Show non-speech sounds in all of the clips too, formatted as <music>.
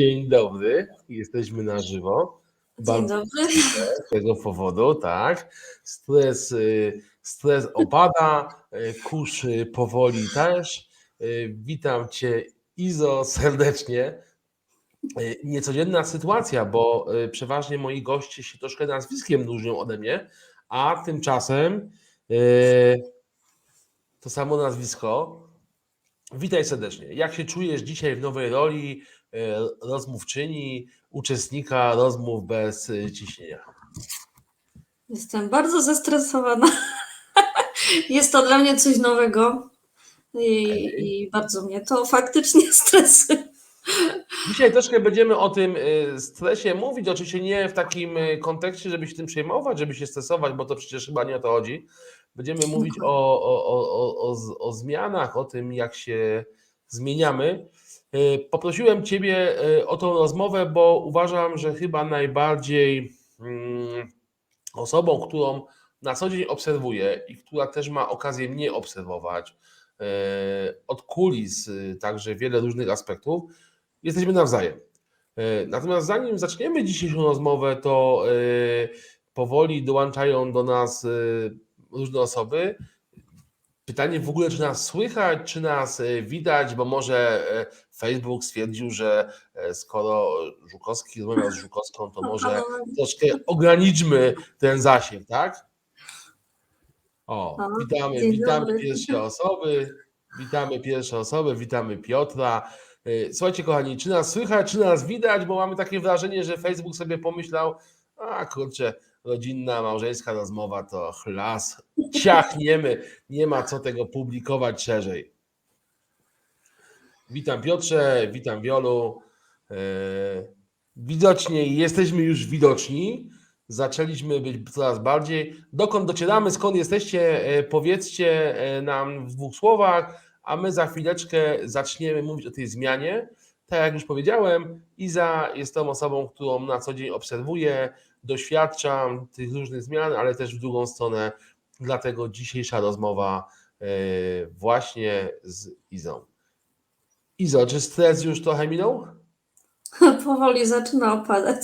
Dzień dobry, jesteśmy na żywo. Dzień dobry. z tego powodu, tak. Stres, y, stres opada, y, kurz y, powoli też. Witam Cię, Izo, serdecznie. Niecodzienna sytuacja, bo przeważnie moi goście się troszkę nazwiskiem różnią ode mnie, a tymczasem to samo nazwisko. Witaj serdecznie. Jak się czujesz dzisiaj w nowej roli y, rozmówczyni, uczestnika rozmów bez y, ciśnienia? Jestem bardzo zestresowana. <laughs> Jest to dla mnie coś nowego i, i bardzo mnie to faktycznie <laughs> stresuje. Dzisiaj troszkę będziemy o tym y, stresie mówić, oczywiście nie w takim kontekście, żeby się tym przejmować, żeby się stresować, bo to przecież chyba nie o to chodzi. Będziemy mówić o, o, o, o, o, zmianach, o tym, jak się zmieniamy. Y, Poprosiłem Ciebie y, o tą rozmowę, bo uważam, że chyba najbardziej mm, osobą, którą na co dzień obserwuję i która też ma okazję mnie obserwować y, od kulis, także wiele różnych aspektów, jesteśmy nawzajem. E, Natomiast zanim zaczniemy dzisiejszą rozmowę, to e, powoli dołączają do nas e, różne osoby. Pytanie w ogóle, czy nas słychać, czy nas e, widać, bo może e, Facebook stwierdził, że e, skoro Żukowski rozmawiał z Żukowską, to może <laughs> troszkę ograniczmy ten zasięg, tak? O, witamy, witamy pierwsze osoby, witamy pierwsze osoby, witamy Piotra. Słuchajcie, kochani, czy nas słychać, czy nas widać, bo mamy takie wrażenie, że Facebook sobie pomyślał, a kurczę, rodzinna, małżeńska rozmowa to chlas, ciachniemy, nie ma co tego publikować szerzej. Witam Piotrze, witam Wiolu. E, Widocznie jesteśmy już widoczni. Zaczęliśmy być coraz bardziej. Dokąd docieramy, skąd jesteście, e, powiedzcie e, nam w dwóch słowach, a my za chwileczkę zaczniemy mówić o tej zmianie. Tak jak już powiedziałem, Iza jest tą osobą, którą na co dzień obserwuję, doświadczam tych różnych zmian, ale też w drugą stronę. Dlatego dzisiejsza rozmowa e, właśnie z Izą. Izo, czy stres już trochę minął? <laughs> Powoli zaczyna opadać,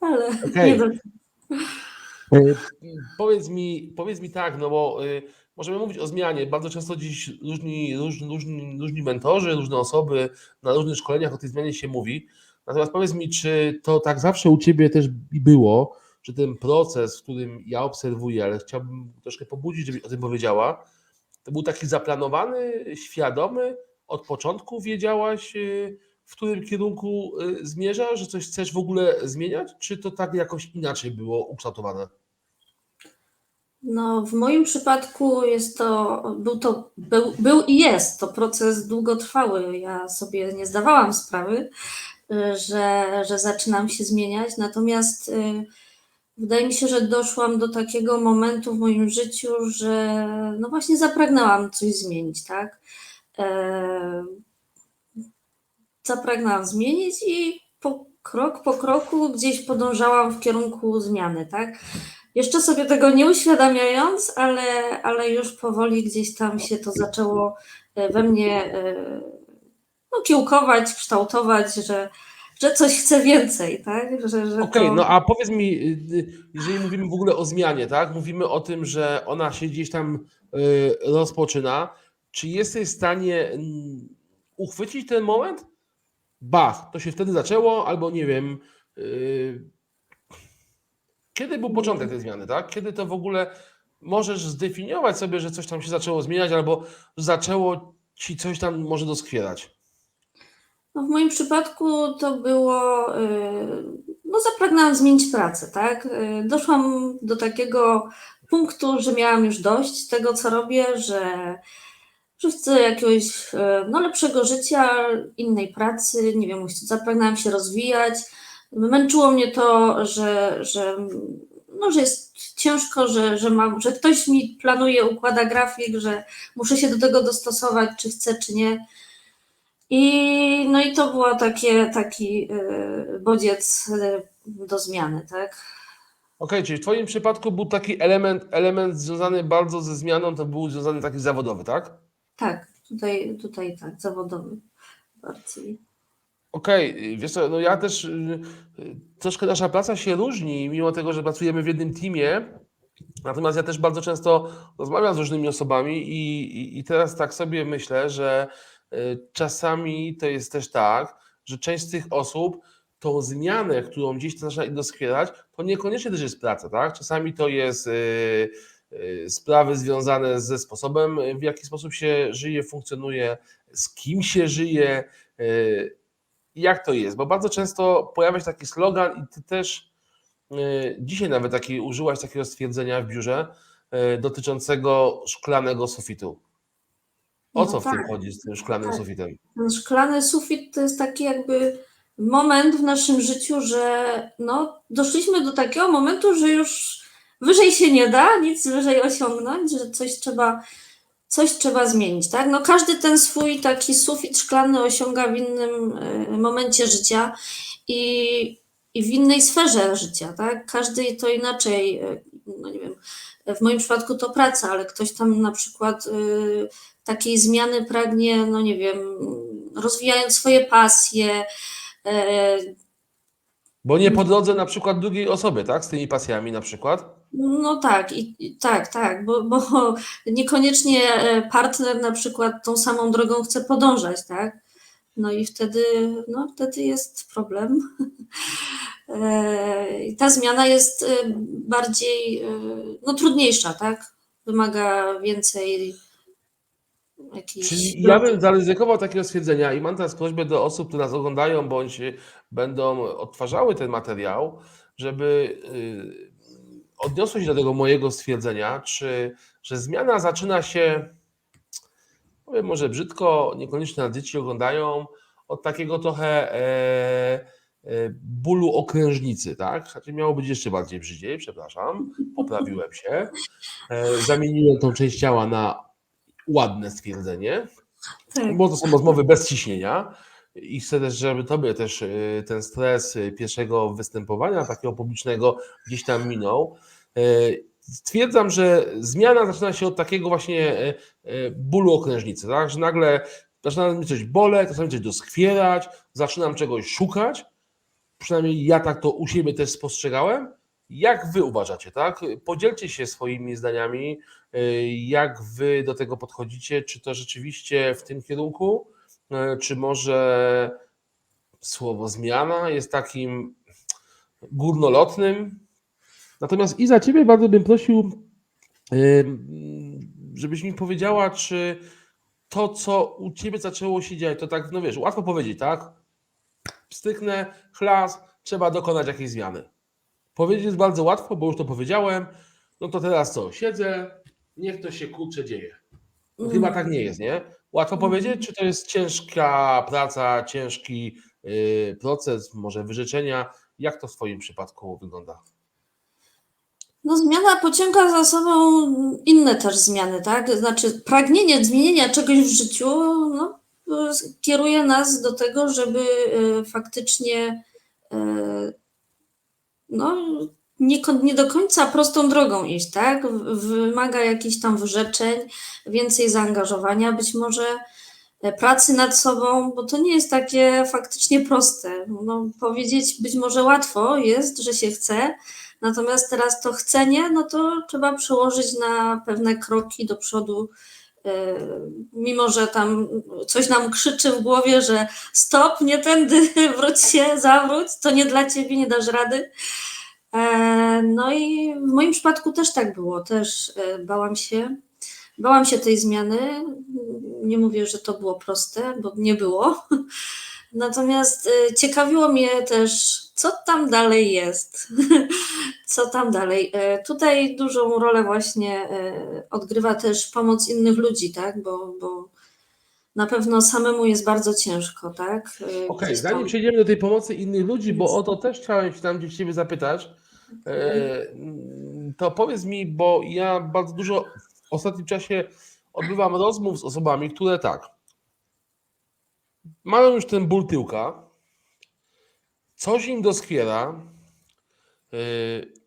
ale Okej. nie do... E, Powiedz mi, powiedz mi tak, no bo y, możemy mówić o zmianie. Bardzo często dziś różni, różni, różni, różni mentorzy, różne osoby na różnych szkoleniach o tej zmianie się mówi. Natomiast powiedz mi, czy to tak zawsze u Ciebie też było, że ten proces, w którym ja obserwuję, ale chciałbym troszkę pobudzić, żebyś o tym powiedziała, to był taki zaplanowany, świadomy, od początku wiedziałaś, y, w którym kierunku y, zmierzasz, że coś chcesz w ogóle zmieniać, czy to tak jakoś inaczej było ukształtowane? No, w moim przypadku jest to, był to, był, był i jest to proces długotrwały. Ja sobie nie zdawałam sprawy, że, że zaczynam się zmieniać, natomiast y, wydaje mi się, że doszłam do takiego momentu w moim życiu, że no właśnie zapragnęłam coś zmienić, tak? E, zapragnęłam zmienić i po, krok po kroku gdzieś podążałam w kierunku zmiany, tak? Jeszcze sobie tego nie uświadamiając, ale, ale już powoli gdzieś tam się to zaczęło e, we mnie e, no, kiełkować, kształtować, że, że coś chcę więcej, tak? Że, że Okej, to... no a powiedz mi, y, y, jeżeli mówimy w ogóle o zmianie, tak? Mówimy o tym, że ona się gdzieś tam y, rozpoczyna. Czy jesteś w stanie mm, uchwycić ten moment? Bach, to się wtedy zaczęło, albo nie wiem. Kiedy był początek tej zmiany, tak? Kiedy to w ogóle możesz zdefiniować sobie, że coś tam się zaczęło zmieniać, albo zaczęło ci coś tam może doskwierać? No w moim przypadku to było, y, no zapragnęłam zmienić pracę, tak? Y, Doszłam do takiego punktu, że miałam już dość tego, co robię, że, że chcę jakiegoś y, no, lepszego życia, innej pracy, nie wiem, zapragnęłam się rozwijać. Męczyło mnie to, że, że, no, że jest ciężko, że, że, mam, że ktoś mi planuje, układa grafik, że muszę się do tego dostosować, czy chcę, czy nie. I, no i to był takie, taki y, bodziec y, do zmiany, tak? Okej, czyli w Twoim przypadku był taki element, element związany bardzo ze zmianą, to był związany taki zawodowy, tak? Tak, tutaj, tutaj tak, zawodowy bardziej. Okej, wiesz co, no ja też y, troszkę nasza praca się różni, mimo tego, że pracujemy w jednym teamie. Natomiast ja też bardzo często rozmawiam z różnymi osobami i, i, i teraz tak sobie myślę, że czasami to jest też tak, że część z tych osób tą zmianę, którą gdzieś zaczyna ich doskwierać, to niekoniecznie też jest praca, tak? Czasami to jest y, y, sprawy związane ze sposobem, w jaki sposób się żyje, funkcjonuje, z kim się żyje, y, jak to jest? Bo bardzo często pojawia się taki slogan i ty też y, dzisiaj nawet taki, użyłaś takiego stwierdzenia w biurze y, dotyczącego szklanego sufitu. O No co w tak, tym chodzi z tym szklanym tak. sufitem? Ten szklany sufit to jest taki jakby moment w naszym życiu, że no, doszliśmy do takiego momentu, że już wyżej się nie da, nic wyżej osiągnąć, że coś trzeba, coś trzeba zmienić, tak? No każdy ten swój taki sufit szklany osiąga w innym e, momencie życia i, i w innej sferze życia, tak? Każdy to inaczej, e, no nie wiem, w moim przypadku to praca, ale ktoś tam na przykład e, takiej zmiany pragnie, no nie wiem, rozwijając swoje pasje, e, Bo nie po drodze na przykład drugiej osoby, tak? Z tymi pasjami na przykład. No tak, i, i tak, tak, bo, bo niekoniecznie e, partner na przykład tą samą drogą chce podążać, tak? No i wtedy, no wtedy jest problem. <laughs> E, I ta zmiana jest e, bardziej, e, no trudniejsza, tak? Wymaga więcej jakichś... Czyli ja bym zaryzykował takiego stwierdzenia i mam teraz prośbę do osób, które nas oglądają bądź będą odtwarzały ten materiał, żeby y, odniosły się do tego mojego stwierdzenia, czy że zmiana zaczyna się, powiem może brzydko, niekoniecznie na dzieci oglądają, od takiego trochę e, e, bólu okrężnicy, tak? Znaczy miało być jeszcze bardziej brzydziej, przepraszam, poprawiłem się. E, zamieniłem tą część ciała na ładne stwierdzenie, Tak. bo to są rozmowy bez ciśnienia i chcę też, żeby tobie też y, ten stres pierwszego występowania takiego publicznego gdzieś tam minął. Stwierdzam, że zmiana zaczyna się od takiego właśnie y, y, bólu okrężnicy, tak? że nagle zaczyna mi coś boleć, zaczyna mi coś doskwierać, zaczynam czegoś szukać, przynajmniej ja tak to u siebie też spostrzegałem. Jak wy uważacie, tak? Podzielcie się swoimi zdaniami, y, jak wy do tego podchodzicie, czy to rzeczywiście w tym kierunku, czy może słowo zmiana jest takim górnolotnym. Natomiast i za ciebie bardzo bym prosił, y, żebyś mi powiedziała, czy to, co u ciebie zaczęło się dziać, to tak, no wiesz, łatwo powiedzieć, tak? Styknę, chlas, trzeba dokonać jakiejś zmiany. Powiedzieć jest bardzo łatwo, bo już to powiedziałem. No to teraz co? Siedzę, niech to się kurczę dzieje. No chyba tak nie jest, nie? Łatwo powiedzieć, czy to jest ciężka praca, ciężki yy, proces, może wyrzeczenia? Jak to w Twoim przypadku wygląda? No zmiana pociąga za sobą inne też zmiany, tak? Znaczy pragnienie zmienienia czegoś w życiu no, kieruje nas do tego, żeby e, faktycznie e, no, nie, nie do końca prostą drogą iść, tak? Wymaga jakichś tam wyrzeczeń, więcej zaangażowania, być może e, pracy nad sobą, bo to nie jest takie faktycznie proste. No, powiedzieć być może łatwo jest, że się chce, Natomiast teraz to chcenie, no to trzeba przełożyć na pewne kroki do przodu, yy, mimo że tam coś nam krzyczy w głowie, że stop, nie tędy, <laughs> wróć się, zawróć, to nie dla ciebie, nie dasz rady. E, No i w moim przypadku też tak było, też e, bałam się, bałam się tej zmiany. Nie mówię, że to było proste, bo nie było. <laughs> Natomiast e, ciekawiło mnie też, co tam dalej jest. <laughs> Co tam dalej? E, Tutaj dużą rolę właśnie e, odgrywa też pomoc innych ludzi, tak? Bo, bo na pewno samemu jest bardzo ciężko, tak? E, Okej, tam- zanim przejdziemy do tej pomocy innych ludzi, bo o to też chciałem się tam gdzieś Ciebie zapytać, e, to powiedz mi, bo ja bardzo dużo w ostatnim czasie odbywam rozmów z osobami, które tak, mają już ten ból tyłka, coś im doskwiera,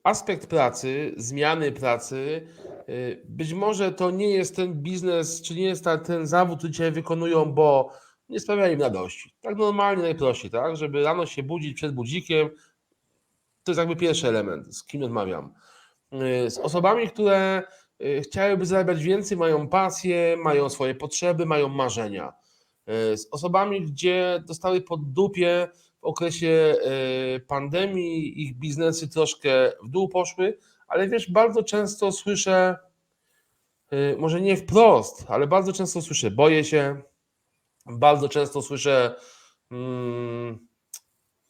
aspekt pracy, zmiany pracy, y, być może to nie jest ten biznes, czy nie jest ta, ten zawód, który dzisiaj wykonują, bo nie sprawia im radości. Tak normalnie, najprościej, tak? Żeby rano się budzić przed budzikiem, to jest jakby pierwszy element, z kim rozmawiam. Y, Z osobami, które y, chciałyby zarabiać więcej, mają pasję, mają swoje potrzeby, mają marzenia. Z osobami, gdzie dostały pod dupie w okresie y, pandemii, ich biznesy troszkę w dół poszły, ale wiesz, bardzo często słyszę, y, może nie wprost, ale bardzo często słyszę, boję się, bardzo często słyszę, mm,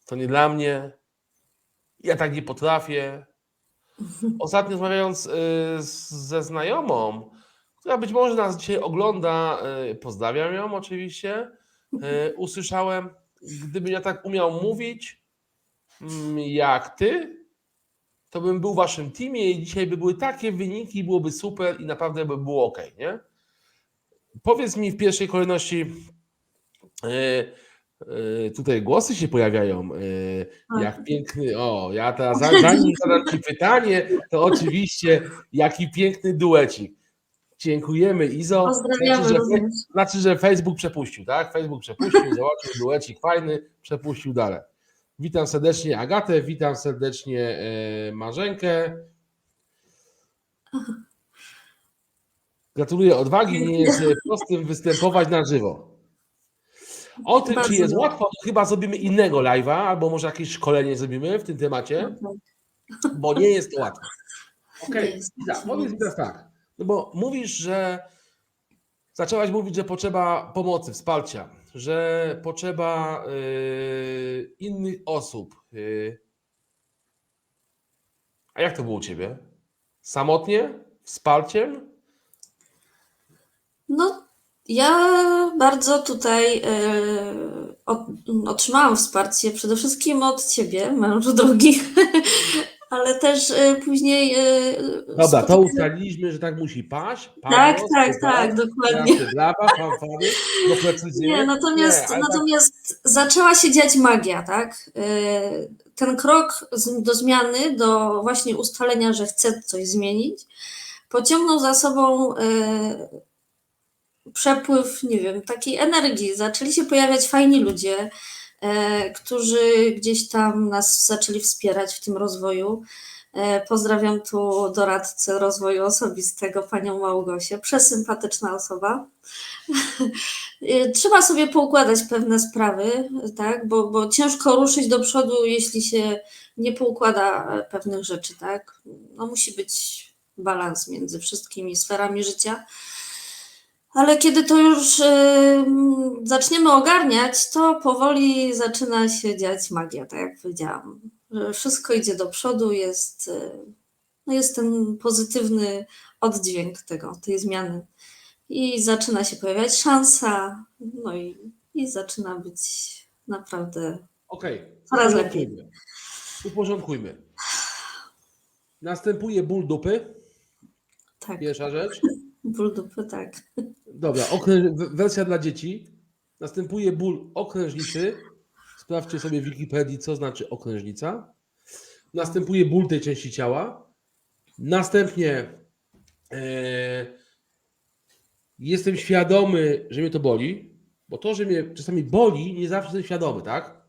to nie dla mnie, ja tak nie potrafię. <laughs> Ostatnio rozmawiając z- ze znajomą, która być może nas dzisiaj ogląda, pozdrawiam ją oczywiście, usłyszałem, gdybym ja tak umiał mówić mm, jak ty, to bym był w waszym teamie i dzisiaj by były takie wyniki, byłoby super i naprawdę by było ok, nie? Powiedz mi w pierwszej kolejności, y, y, tutaj głosy się pojawiają, y, jak piękny, o, ja teraz za- zanim zadam Ci pytanie, to oczywiście jaki piękny duecik. Dziękujemy Izo. Pozdrawiamy Znaczy, że, znaczy, że Facebook przepuścił, tak? Facebook przepuścił, <laughs> zobaczył duecik fajny, przepuścił dalej. Witam serdecznie Agatę, witam serdecznie e, Marzenkę. Gratuluję odwagi, nie jest e, prostym występować na żywo. O tym, czy Bardzo jest dobrze. łatwo, to chyba zrobimy innego live'a, albo może jakieś szkolenie zrobimy w tym temacie, bo nie jest to łatwe. Okej, jest. Iza, powiedz teraz tak, no bo mówisz, że zaczęłaś mówić, że potrzeba pomocy, wsparcia, że potrzeba yy, innych osób. Yy. A jak to było u Ciebie? Samotnie? Wsparciem? No, ja bardzo tutaj od, otrzymałam wsparcie przede wszystkim od ciebie, mężu drogi, <laughs> ale też e, później. e, Dobra, to ustaliliśmy, że tak musi paść. Tak, tak, tak, dokładnie. Brawa, fanfary. Nie, natomiast, Nie, tak- natomiast zaczęła się dziać magia, tak? E, Ten krok do zmiany, do właśnie ustalenia, że chcę coś zmienić, pociągnął za sobą przepływ, nie wiem, takiej energii. Zaczęli się pojawiać fajni ludzie, którzy gdzieś tam nas zaczęli wspierać w tym rozwoju. E, Pozdrawiam tu doradcę rozwoju osobistego, panią Małgosię, przesympatyczna osoba. Y, Trzeba sobie poukładać pewne sprawy, tak? bo, bo ciężko ruszyć do przodu, jeśli się nie poukłada e, pewnych rzeczy. Tak? No, musi być balans między wszystkimi sferami życia. Ale kiedy to już zaczniemy ogarniać, to powoli zaczyna się dziać magia, tak jak powiedziałam. Wszystko idzie do przodu, jest, y, no jest ten pozytywny oddźwięk tego, tej zmiany i zaczyna się pojawiać szansa, no i, i zaczyna być naprawdę Okej, Coraz uporządkujmy. Uporządkujmy. Następuje ból dupy, tak, pierwsza rzecz. Ból dupy, tak. Dobra, okrę... wersja dla dzieci. Następuje ból okrężnicy. Sprawdźcie sobie w Wikipedii, co znaczy okrężnica. Następuje ból tej części ciała. Następnie e, jestem świadomy, że mnie to boli, bo to, że mnie czasami boli, nie zawsze jestem świadomy, tak?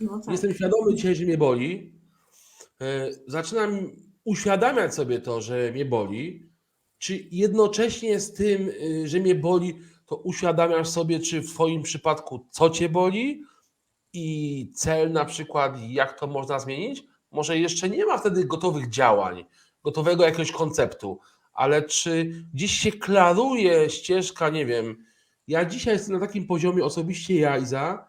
No tak. Jestem świadomy dzisiaj, że mnie boli. E, Zaczynam uświadamiać sobie to, że mnie boli. Czy jednocześnie z tym, y, że mnie boli, to uświadamiasz sobie, czy w Twoim przypadku co Cię boli i cel na przykład, jak to można zmienić? Może jeszcze nie ma wtedy gotowych działań, gotowego jakiegoś konceptu, ale czy gdzieś się klaruje ścieżka, nie wiem. Ja dzisiaj jestem na takim poziomie, osobiście ja, Iza,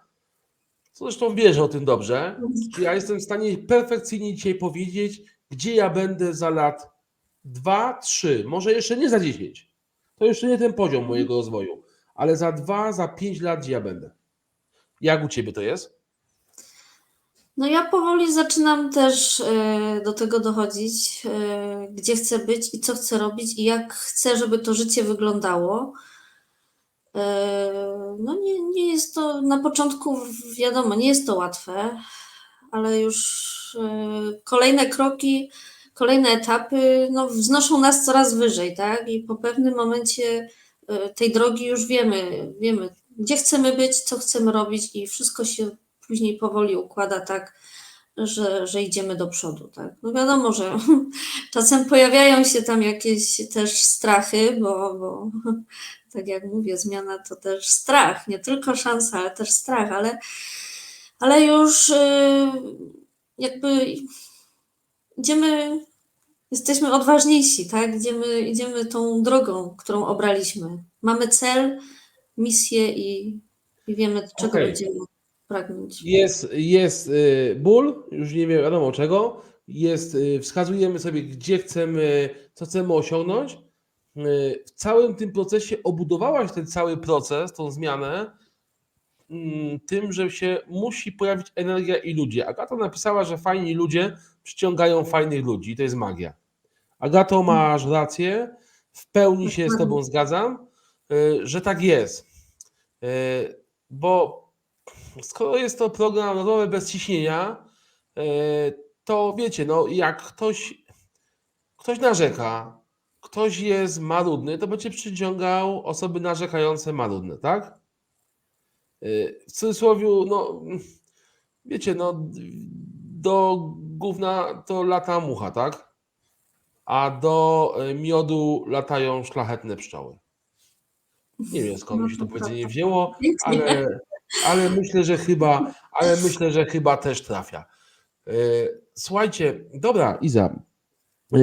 co zresztą wiesz o tym dobrze, ja jestem w stanie perfekcyjnie dzisiaj powiedzieć, gdzie ja będę za lat 2, 3, może jeszcze nie za 10. To jeszcze nie ten poziom mojego rozwoju, ale za 2, za 5 lat, gdzie ja będę. Jak u Ciebie to jest? No ja powoli zaczynam też e, do tego dochodzić, e, gdzie chcę być i co chcę robić i jak chcę, żeby to życie wyglądało. E, No nie, nie jest to na początku, wiadomo, nie jest to łatwe, ale już kolejne kroki, kolejne etapy no, wznoszą nas coraz wyżej, tak? I po pewnym momencie e, tej drogi już wiemy, wiemy gdzie chcemy być, co chcemy robić i wszystko się później powoli układa tak, że, że idziemy do przodu, tak. No wiadomo, że <laughs> czasem pojawiają się tam jakieś też strachy, bo, bo <laughs> tak jak mówię, zmiana to też strach, nie tylko szansa, ale też strach, ale, ale już y, jakby idziemy, jesteśmy odważniejsi, tak? Idziemy, idziemy tą drogą, którą obraliśmy. Mamy cel, misję i, i wiemy, czego Okej. będziemy pragnąć. Jest, jest y, ból, już nie wiem wiadomo czego. Jest, y, wskazujemy sobie, gdzie chcemy, co chcemy osiągnąć. Y, W całym tym procesie obudowałaś ten cały proces, tą zmianę, mm, tym, że się musi pojawić energia i ludzie. Agata napisała, że fajni ludzie przyciągają fajnych ludzi to jest magia. Agato, masz rację, w pełni się z Tobą zgadzam, y, że tak jest. Y, Bo skoro jest to program rozmowy bez ciśnienia, e, to wiecie, no jak ktoś, ktoś narzeka, ktoś jest marudny, to będzie przyciągał osoby narzekające marudne, tak? W cudzysłowie, no wiecie, no do gówna to lata mucha, tak? A do e, miodu latają szlachetne pszczoły. Nie wiem skąd mi się to powiedzenie wzięło, ale, ale myślę, że chyba, ale myślę, że chyba też trafia. E, Słuchajcie, dobra, Iza, e,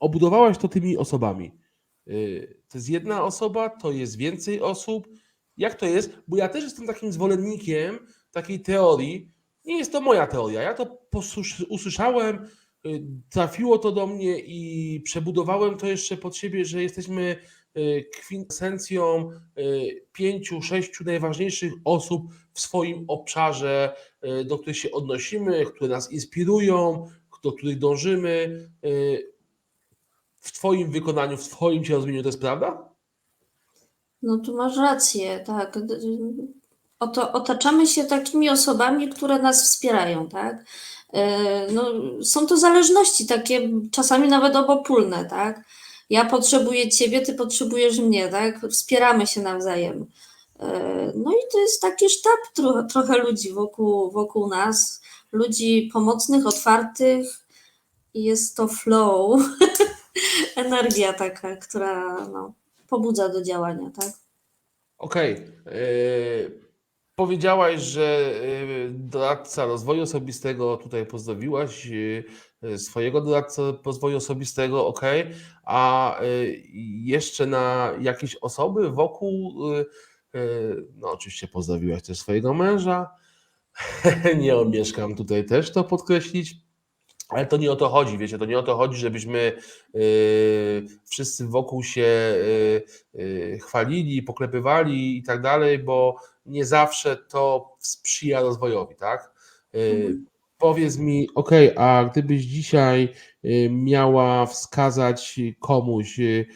obudowałaś to tymi osobami. To jest jedna osoba, to jest więcej osób. Jak to jest? Bo ja też jestem takim zwolennikiem takiej teorii. Nie jest to moja teoria. Ja to usłyszałem, y, trafiło to do mnie i przebudowałem to jeszcze pod siebie, że jesteśmy y, kwintesencją y, pięciu, sześciu najważniejszych osób w swoim obszarze, do których się odnosimy, które nas inspirują, do których dążymy. W Twoim wykonaniu, w Twoim się rozumieniu to jest prawda? No tu masz rację, tak. Oto, otaczamy się takimi osobami, które nas wspierają, tak? E, No, są to zależności takie, czasami nawet obopólne, tak? Ja potrzebuję ciebie, ty potrzebujesz mnie, tak? Wspieramy się nawzajem. E, No i to jest taki sztab tro, trochę ludzi wokół, wokół nas, ludzi pomocnych, otwartych jest to flow, <laughs> energia taka, która no, pobudza do działania, tak? Okej. y, Powiedziałaś, że y, doradca rozwoju osobistego, tutaj pozdrowiłaś y, swojego doradcę rozwoju osobistego, ok, a y, jeszcze na jakieś osoby wokół, no oczywiście pozdrowiłaś też swojego męża, <laughs> nie omieszkam tutaj też to podkreślić, ale to nie o to chodzi, wiecie, to nie o to chodzi, żebyśmy y, wszyscy wokół się y, y, chwalili, poklepywali i tak dalej, bo nie zawsze to sprzyja rozwojowi, tak? Y, Mhm. Powiedz mi, ok, a gdybyś dzisiaj y, miała wskazać komuś, y,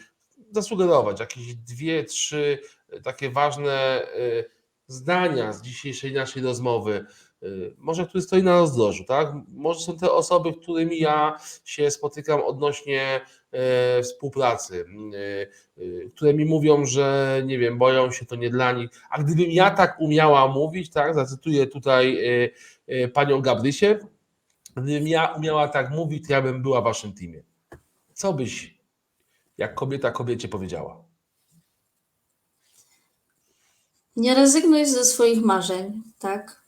zasugerować jakieś dwie, trzy takie ważne zdania z dzisiejszej naszej rozmowy, może który stoi na rozdrożu, tak? Może są te osoby, którymi ja się spotykam odnośnie e, współpracy, e, które mi mówią, że nie wiem, boją się, to nie dla nich. A gdybym ja tak umiała mówić, tak, zacytuję tutaj panią Gabrysię, gdybym ja umiała tak mówić, to ja bym była w waszym teamie. Co byś, jak kobieta kobiecie powiedziała? Nie rezygnuj ze swoich marzeń, tak?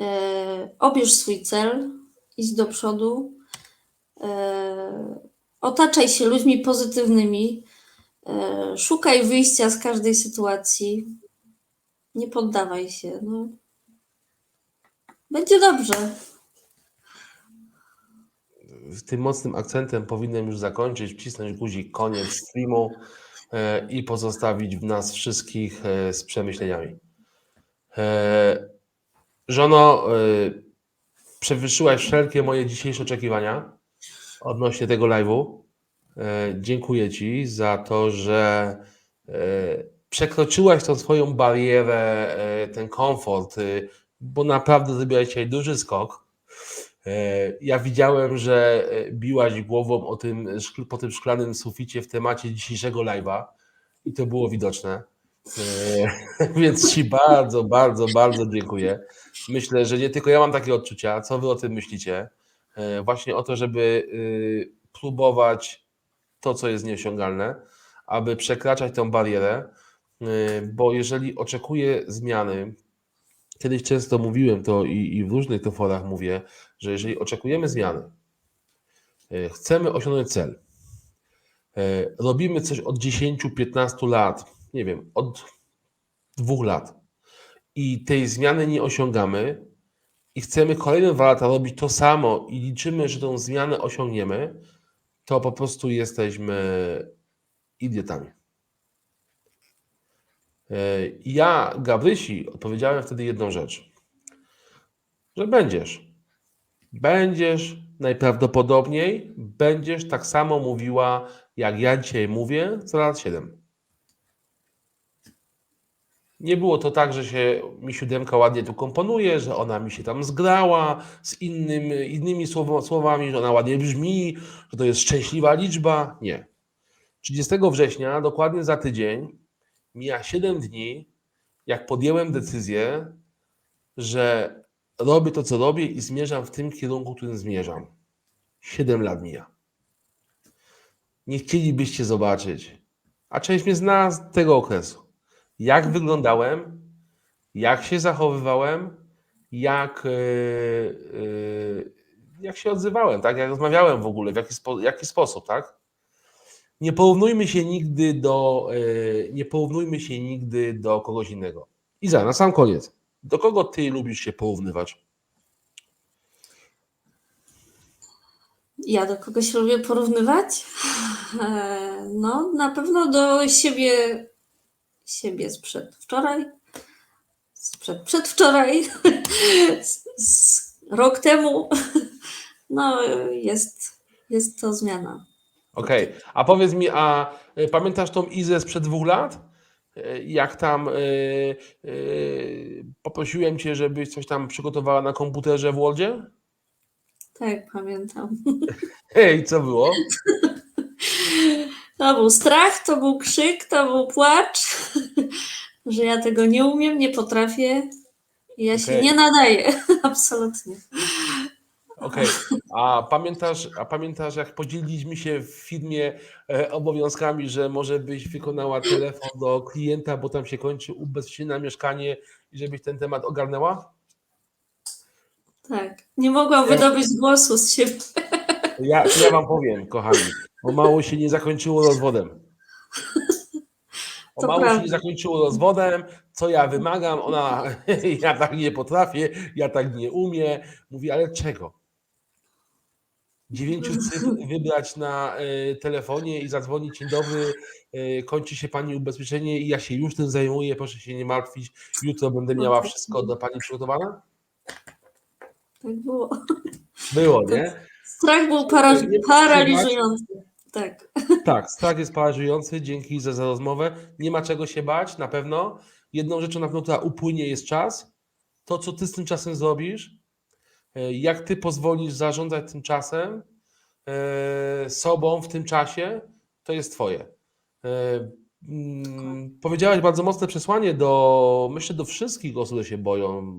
E, obierz swój cel, idź do przodu, e, otaczaj się ludźmi pozytywnymi, e, szukaj wyjścia z każdej sytuacji, nie poddawaj się. No. Będzie dobrze. Z tym mocnym akcentem powinienem już zakończyć, wcisnąć guzik koniec streamu i pozostawić w nas wszystkich z przemyśleniami. Żono, e, przewyższyłaś wszelkie moje dzisiejsze oczekiwania odnośnie tego live'u. E, Dziękuję Ci za to, że e, przekroczyłaś tą swoją barierę, ten komfort, bo naprawdę zrobiłaś dzisiaj duży skok. Ja widziałem, że biłaś głową o tym, po tym szklanym suficie w temacie dzisiejszego live'a i to było widoczne. E, <laughs> Więc Ci bardzo, bardzo, bardzo dziękuję. Myślę, że nie tylko ja mam takie odczucia. Co Wy o tym myślicie? E, Właśnie o to, żeby y, próbować to, co jest nieosiągalne, aby przekraczać tę barierę, y, bo jeżeli oczekuję zmiany, kiedyś często mówiłem to i, i w różnych to forach mówię, że jeżeli oczekujemy zmiany, chcemy osiągnąć cel, robimy coś od 10-15 lat, nie wiem, od dwóch lat i tej zmiany nie osiągamy i chcemy kolejne dwa lata robić to samo i liczymy, że tą zmianę osiągniemy, to po prostu jesteśmy idiotami. E, Ja, Gabrysi, odpowiedziałem wtedy jedną rzecz, że będziesz. Będziesz najprawdopodobniej, będziesz tak samo mówiła, jak ja dzisiaj mówię, za lat 7. Nie było to tak, że się mi siódemka ładnie tu komponuje, że ona mi się tam zgrała z innym, innymi słowo- słowami, że ona ładnie brzmi, że to jest szczęśliwa liczba. Nie. 30 września, dokładnie za tydzień, mija 7 dni, jak podjąłem decyzję, że robię to, co robię i zmierzam w tym kierunku, w którym zmierzam. 7 lat mija. Nie chcielibyście zobaczyć, a część mnie zna z tego okresu jak wyglądałem, jak się zachowywałem, jak, e, jak się odzywałem, tak? jak rozmawiałem w ogóle, w jaki, spo, jaki sposób, tak? Nie porównujmy się nigdy do, e, nie porównujmy się nigdy do kogoś innego. Iza, na sam koniec, do kogo ty lubisz się porównywać? Ja do kogoś lubię porównywać? <laughs> No, na pewno do siebie, siebie sprzed wczoraj, sprzed przedwczoraj, <laughs> z, z rok temu. <laughs> No, jest, jest to zmiana. Okej, a powiedz mi, a e, pamiętasz tą Izę sprzed dwóch lat? E, Jak tam e, e, poprosiłem cię, żebyś coś tam przygotowała na komputerze w Wordzie? Tak, pamiętam. <laughs> Hej, co było? To był strach, to był krzyk, to był płacz, <laughs> że ja tego nie umiem, nie potrafię. i Ja się Okej. nie nadaję, <laughs> absolutnie. Okej, a pamiętasz, a pamiętasz, jak podzieliliśmy się w firmie e, obowiązkami, że może byś wykonała telefon do klienta, bo tam się kończy ubezpieczenie na mieszkanie i żebyś ten temat ogarnęła? Tak, nie mogłam wydobyć głosu z siebie. Ja, ja wam powiem, kochani, bo mało się nie zakończyło rozwodem. O mało się nie zakończyło rozwodem, co ja wymagam, ona, <laughs> ja tak nie potrafię, ja tak nie umiem. Mówi, ale czego? Dziewięciu cyfr wybrać na y, telefonie i zadzwonić, dzień dobry, y, kończy się Pani ubezpieczenie i ja się już tym zajmuję, proszę się nie martwić, jutro będę miała wszystko do Pani przygotowane? Tak było. Było, nie? Strach był paraliżujący. Tak. Tak, strach jest paraliżujący. Dzięki za, za rozmowę. Nie ma czego się bać, na pewno. Jedną rzeczą, na pewno, która upłynie, jest czas. To, co ty z tym czasem zrobisz, e, jak ty pozwolisz zarządzać tym czasem, e, sobą w tym czasie, to jest twoje. E, mm, Powiedziałaś bardzo mocne przesłanie do, myślę, do wszystkich osób, które się boją.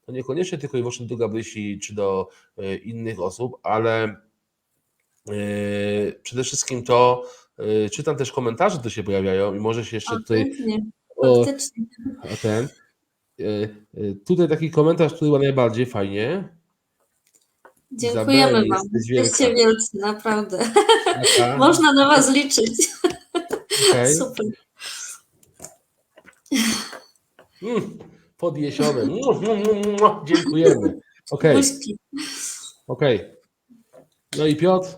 To niekoniecznie tylko i wyłącznie do Gabrysi czy do innych osób, ale Przede wszystkim to yy, czytam też komentarze, które się pojawiają i może się jeszcze tutaj o, o ten. yy, yy, Tutaj taki komentarz, który była najbardziej fajnie. Dziękujemy Izabeli, Wam. Jesteście wielcy, naprawdę. Taka, <laughs> Można na Was liczyć. okej. <laughs> Super. Mm, Podjesione. Mm, mm, mm, Dziękujemy. Okej, Buźki. okej. No i Piotr.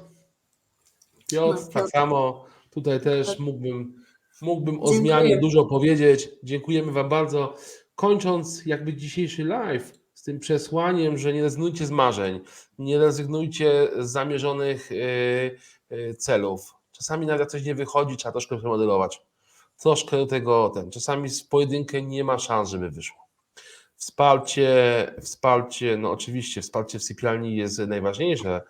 Piotr, No, tak samo. Tutaj też mógłbym, mógłbym o Dziękuję. zmianie dużo powiedzieć. Dziękujemy Wam bardzo. Kończąc jakby dzisiejszy live z tym przesłaniem, że nie rezygnujcie z marzeń, nie rezygnujcie z zamierzonych yy, yy, celów. Czasami nawet coś nie wychodzi, trzeba troszkę przemodelować. Troszkę do tego ten. Czasami z pojedynkę nie ma szans, żeby wyszło. Wsparcie, wsparcie, no oczywiście, wsparcie w sypialni jest najważniejsze,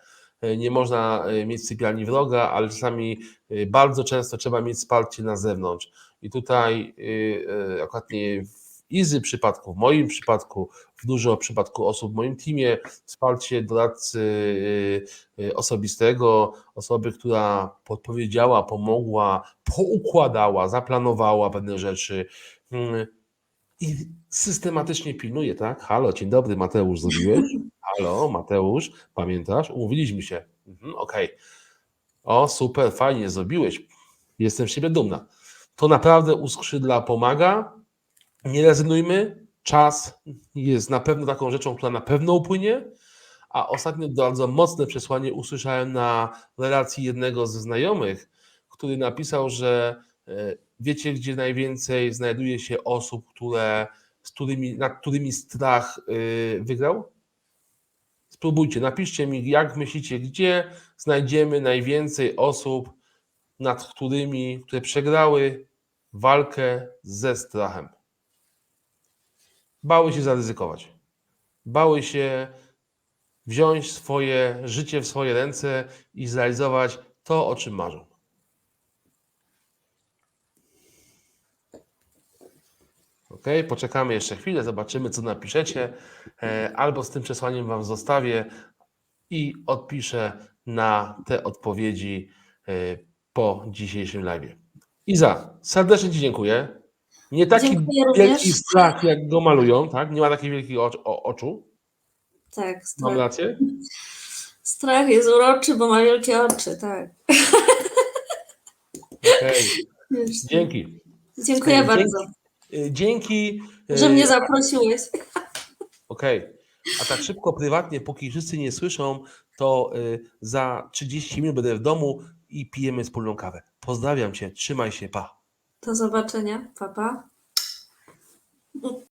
nie można e, mieć sypialni wroga, ale czasami e, bardzo często trzeba mieć wsparcie na zewnątrz. I tutaj e, e, akurat nie w Izy przypadku, w moim przypadku, w dużo przypadku osób w moim teamie, wsparcie doradcy e, e, osobistego, osoby, która podpowiedziała, pomogła, poukładała, zaplanowała pewne rzeczy mm, i systematycznie pilnuje, tak? Halo, dzień dobry, Mateusz, zrobiłeś? <laughs> Halo, Mateusz, pamiętasz? Umówiliśmy się. Mhm, Okej. O, super, fajnie, zrobiłeś. Jestem z siebie dumna. To naprawdę uskrzydla, pomaga. Nie rezygnujmy. Czas jest na pewno taką rzeczą, która na pewno upłynie. A ostatnio bardzo mocne przesłanie usłyszałem na relacji jednego ze znajomych, który napisał, że e, wiecie, gdzie najwięcej znajduje się osób, które, z którymi, nad którymi strach y, wygrał? Spróbujcie, napiszcie mi, jak myślicie, gdzie znajdziemy najwięcej osób, nad którymi, które przegrały walkę ze strachem. Bały się zaryzykować. Bały się wziąć swoje życie w swoje ręce i zrealizować to, o czym marzą. Ok, poczekamy jeszcze chwilę, zobaczymy, co napiszecie. E, Albo z tym przesłaniem Wam zostawię i odpiszę na te odpowiedzi e, po dzisiejszym live. Iza, serdecznie Ci dziękuję. Nie taki Dziękuję wielki strach, jak go malują, tak? Nie ma takich wielkich oczu. Tak, Mam strach. rację? strach jest uroczy, bo ma wielkie oczy, tak. Okej, <laughs> Wiesz, dzięki. Dziękuję Dzięki. bardzo, Dzięki. e, że mnie zaprosiłeś. Okej. A tak szybko, prywatnie, póki wszyscy nie słyszą, to y, za 30 minut będę w domu i pijemy wspólną kawę. Pozdrawiam Cię, trzymaj się, pa. Do zobaczenia, papa.